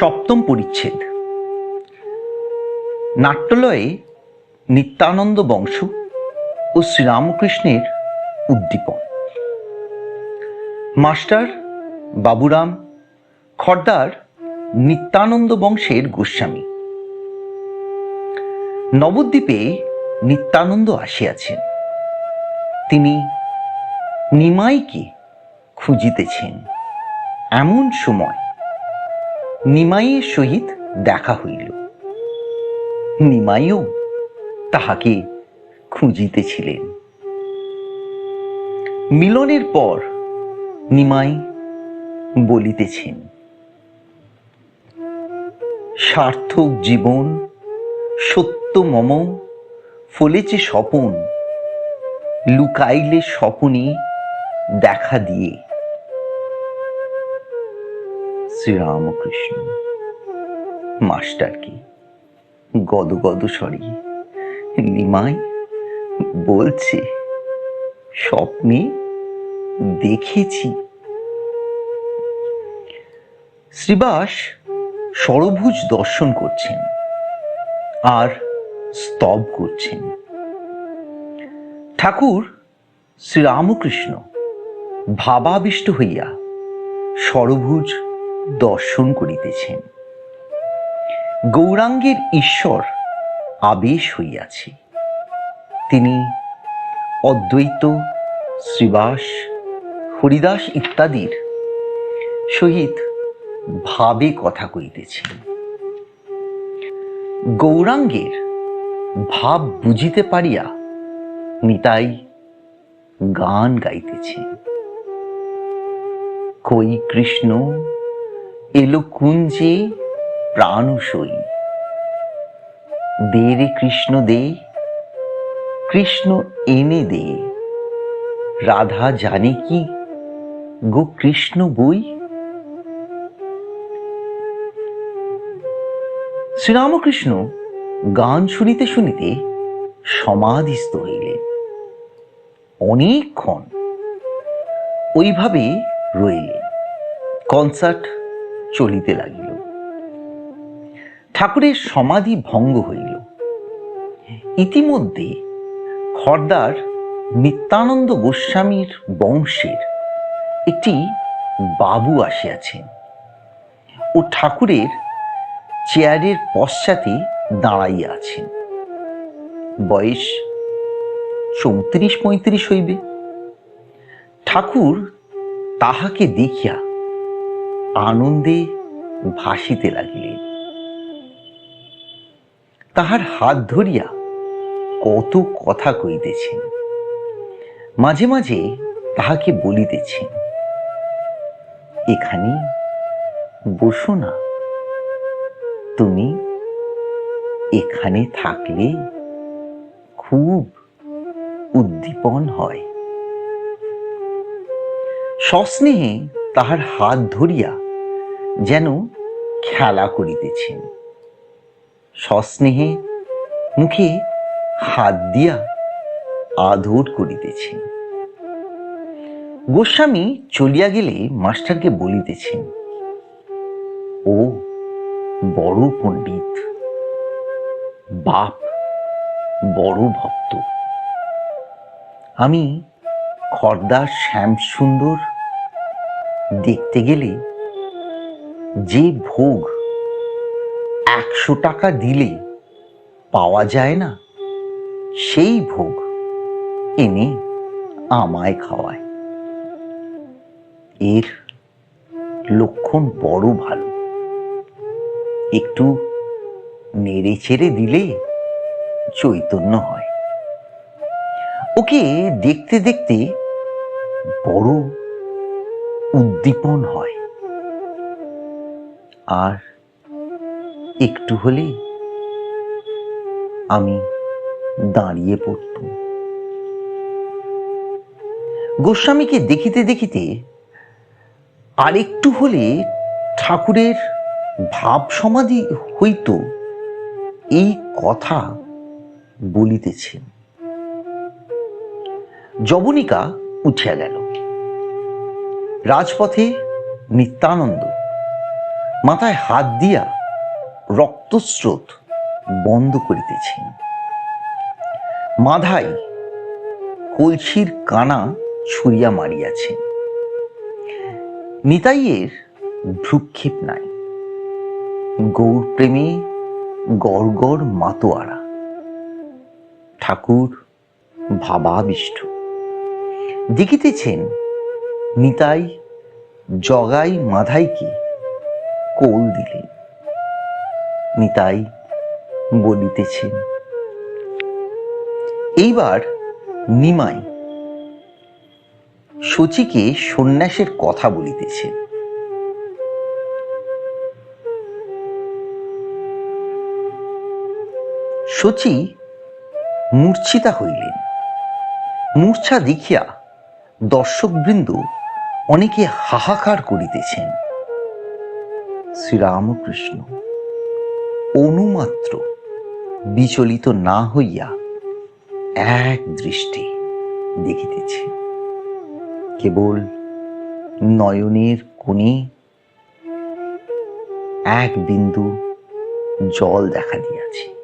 সপ্তম পরিচ্ছেদ। নাট্যলয়ে নিত্যানন্দ বংশ ও শ্রীরামকৃষ্ণের উদ্দীপন। মাস্টার বাবুরাম খর্দার নিত্যানন্দ বংশের গোস্বামী। নবদ্বীপে নিত্যানন্দ আসিয়াছেন। তিনি নিমাইকে খুঁজিতেছেন। এমন সময় নিমাইয়ের সহিত দেখা হইল। নিমাইও তাহাকে খুঁজিতেছিলেন। মিলনের পর নিমাই বলিতেছেন, সার্থক জীবন, সত্য মম, ফলেছে স্বপন, লুকাইলে স্বপনে দেখা দিয়ে। শ্রীরামকৃষ্ণ। মাস্টারকে গদ গদ স্বরে নিমাই, বলছে, স্বপ্নে দেখেছি। শ্রীবাস সরভুজ দর্শন করছেন আর স্তব করছেন। ঠাকুর শ্রীরামকৃষ্ণ ভাবাবিষ্ট হইয়া সরভুজ দর্শন করিতেছেন। গৌরাঙ্গের ঈশ্বর আবেশ হইয়াছে। তিনি অদ্বৈত, শ্রীবাস, হরিদাস ইত্যাদির সহিত ভাবে কথা কইতেছেন। গৌরাঙ্গের ভাব বুঝিতে পারিয়া নিতাই গান গাইতেছে কই কৃষ্ণ এলো কুঞ্জে প্রাণ সই। দে রে কৃষ্ণ দে, কৃষ্ণ এনে দে। রাধা জানে কি, গো কৃষ্ণ বই। শ্রীরামকৃষ্ণ গান শুনিতে শুনিতে সমাধিস্থ হইলেন। অনেকক্ষণ ওইভাবে রইলেন। কনসার্ট চলিতে লাগিল। ঠাকুরের সমাধি ভঙ্গ হইল। ইতিমধ্যে খর্দার নিত্যানন্দ গোস্বামীর বংশের একটি বাবু আসিয়াছেন ও ঠাকুরের চেয়ারের পশ্চাতে দাঁড়াইয়া আছেন। বয়স চৌত্রিশ পঁয়ত্রিশ হইবে। ঠাকুর তাহাকে দেখিয়া আনন্দে ভাসিতে লাগিলেন তাহার হাত ধরিয়া কত কথা কইতেছেন মাঝে মাঝে তাহাকে বলিতেছেন, এখানে বসো না। তুমি এখানে থাকলে খুব উদ্দীপন হয়। সস্নেহে তাহার হাত ধরিয়া যেন খেলা করিতেছেন। সস্নেহে মুখে হাত দিয়া আদর করিতেছেন। গোস্বামী চলিয়া গেলে মাস্টারকে বলিতেছেন, ও বড় পণ্ডিত, বাপ বড় ভক্ত। আমি খর্দার শ্যাম সুন্দর দেখতে গেলে যে ভোগ একশো টাকা দিলে পাওয়া যায় না, সেই ভোগ এনে আমায় খাওয়ায়। এর লক্ষণ বড় ভালো। একটু নেড়ে ছেড়ে দিলে চৈতন্য হয়। ওকে দেখতে দেখতে বড় উদ্দীপন হয়। আর একটু হলে আমি দাঁড়িয়ে পড়তুম। গোস্বামীকে দেখিতে দেখিতে আরেকটু হলে ঠাকুরের ভাব সমাধি হইত এই কথা বলিতেছেন। যবনিকা উঠিয়া গেল। রাজপথে নিত্যানন্দ মাথায় হাত দিয়া রক্তস্রোত বন্ধ করিতেছেন মাধাই কলসির কানা ছুঁড়িয়া মারিয়াছেন নিতাইয়ের ভ্রুক্ষেপ নাই। গৌর প্রেমে গড় গড় মাতোয়ারা। ঠাকুর ভাবাবিষ্ট। দেখিতেছেন নিতাই জগাই মাধাইকে কোল দিলেন নিতাই বলিতেছেন এইবার নিমাই শচীকে সন্ন্যাসের কথা বলিতেছেন শচী মূর্ছিতা হইলেন। মূর্ছা দেখিয়া দর্শকবৃন্দ অনেকে হাহাকার করিতেছেন। শ্রীরামকৃষ্ণ। অনুমাত্র বিচলিত না হইয়া এক দৃষ্টি দেখিতেছে। কেবল নয়নের কোণে এক বিন্দু জল দেখা দিয়াছে।